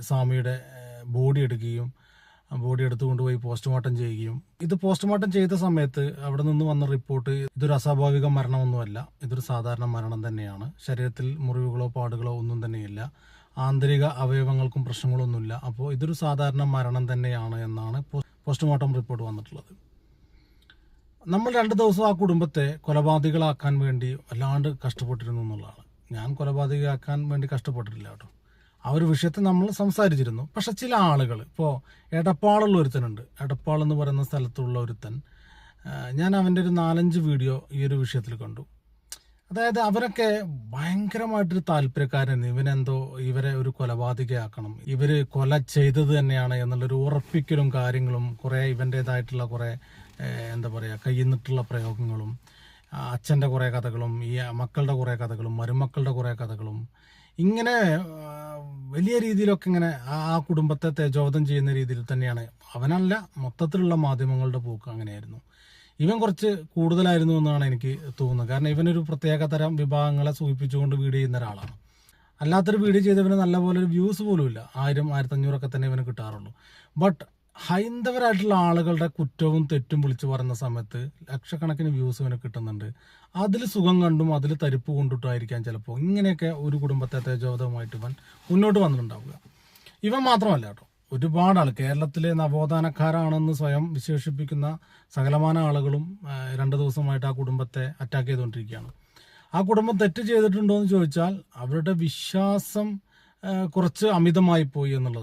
സ്വാമിയുടെ ബോഡി എടുക്കുകയും ബോഡി എടുത്തു കൊണ്ടുപോയി പോസ്റ്റ്മോർട്ടം ചെയ്യുകയും. ഇത് പോസ്റ്റ്മോർട്ടം ചെയ്ത സമയത്ത് അവിടെ നിന്ന് വന്ന റിപ്പോർട്ട് ഇതൊരു അസ്വാഭാവിക മരണമൊന്നുമല്ല. ഇതൊരു സാധാരണ മരണം തന്നെയാണ്. ശരീരത്തിൽ മുറിവുകളോ പാടുകളോ ഒന്നും തന്നെയില്ല. ആന്തരിക അവയവങ്ങൾക്കും പ്രശ്നങ്ങളൊന്നുമില്ല. അപ്പോൾ ഇതൊരു സാധാരണ മരണം തന്നെയാണ് എന്നാണ് പോസ്റ്റ്മോർട്ടം റിപ്പോർട്ട് വന്നിട്ടുള്ളത്. നമ്മൾ രണ്ട് ദിവസം ആ കുടുംബത്തെ കൊലപാതകളാക്കാൻ വേണ്ടി വല്ലാണ്ട് കഷ്ടപ്പെട്ടിരുന്നു എന്നുള്ളതാണ്. ഞാൻ കൊലപാതകയാക്കാൻ വേണ്ടി കഷ്ടപ്പെട്ടിട്ടില്ല കേട്ടോ. ആ ഒരു വിഷയത്തെ നമ്മൾ സംസാരിച്ചിരുന്നു. പക്ഷെ ചില ആളുകൾ ഇപ്പോൾ എടപ്പാളുള്ള ഒരുത്തനുണ്ട്. എടപ്പാൾ എന്ന് പറയുന്ന സ്ഥലത്തുള്ള ഒരുത്തൻ ഞാൻ അവന്റെ ഒരു നാലഞ്ച് വീഡിയോ ഈ ഒരു വിഷയത്തിൽ കണ്ടു. അതായത് അവരൊക്കെ ഭയങ്കരമായിട്ടൊരു താല്പര്യക്കാരൻ ഇവനെന്തോ ഇവരെ ഒരു കൊലപാതകയാക്കണം ഇവർ കൊല ചെയ്തത് തന്നെയാണ് എന്നുള്ളൊരു ഉറപ്പിക്കലും കാര്യങ്ങളും കുറേ ഇവന്റേതായിട്ടുള്ള കുറേ എന്താ പറയുക കയ്യിൽ നിന്നിട്ടുള്ള പ്രയോഗങ്ങളും അച്ഛന്റെ കുറേ കഥകളും ഈ മക്കളുടെ കുറേ കഥകളും മരുമക്കളുടെ കുറേ കഥകളും ഇങ്ങനെ വലിയ രീതിയിലൊക്കെ ഇങ്ങനെ ആ കുടുംബത്തെ തേജോവധം ചെയ്യുന്ന രീതിയിൽ തന്നെയാണ്. അവനല്ല മൊത്തത്തിലുള്ള മാധ്യമങ്ങളുടെ പോക്ക് അങ്ങനെയായിരുന്നു. ഇവൻ കുറച്ച് കൂടുതലായിരുന്നു എന്നാണ് എനിക്ക് തോന്നുന്നത്. കാരണം ഇവനൊരു പ്രത്യേക തരം വിഭാഗങ്ങളെ സൂചിപ്പിച്ചുകൊണ്ട് വീട് ചെയ്യുന്ന ഒരാളാണ്. അല്ലാത്തൊരു വീഡിയോ ചെയ്തവന് നല്ലപോലെ ഒരു വ്യൂസ് പോലും ഇല്ല ആയിരം ആയിരത്തഞ്ഞൂറൊക്കെ തന്നെ ഇവന് കിട്ടാറുള്ളൂ. ബട്ട് ഹൈന്ദവരായിട്ടുള്ള ആളുകളുടെ കുറ്റവും തെറ്റും വിളിച്ചു പറയുന്ന സമയത്ത് ലക്ഷക്കണക്കിന് വ്യൂസ് ഇവന് കിട്ടുന്നുണ്ട്. അതിൽ സുഖം കണ്ടും അതിൽ തരിപ്പ് കൊണ്ടിട്ടായിരിക്കാം ചിലപ്പോൾ ഇങ്ങനെയൊക്കെ ഒരു കുടുംബത്തെ തേജോവധവുമായിട്ട് ഇവൻ മുന്നോട്ട് വന്നിട്ടുണ്ടാവുക. ഇവൻ മാത്രമല്ല കേട്ടോ. ഒരുപാട് ആൾ കേരളത്തിലെ നവോത്ഥാനക്കാരാണെന്ന് സ്വയം വിശേഷിപ്പിക്കുന്ന സകലമാന ആളുകളും രണ്ട് ദിവസമായിട്ട് ആ കുടുംബത്തെ അറ്റാക്ക് ചെയ്തുകൊണ്ടിരിക്കുകയാണ്. ആ കുടുംബം തെറ്റ് ചെയ്തിട്ടുണ്ടോ എന്ന് ചോദിച്ചാൽ അവരുടെ വിശ്വാസം കുറച്ച് അമിതമായി പോയി എന്നുള്ളതാണ്.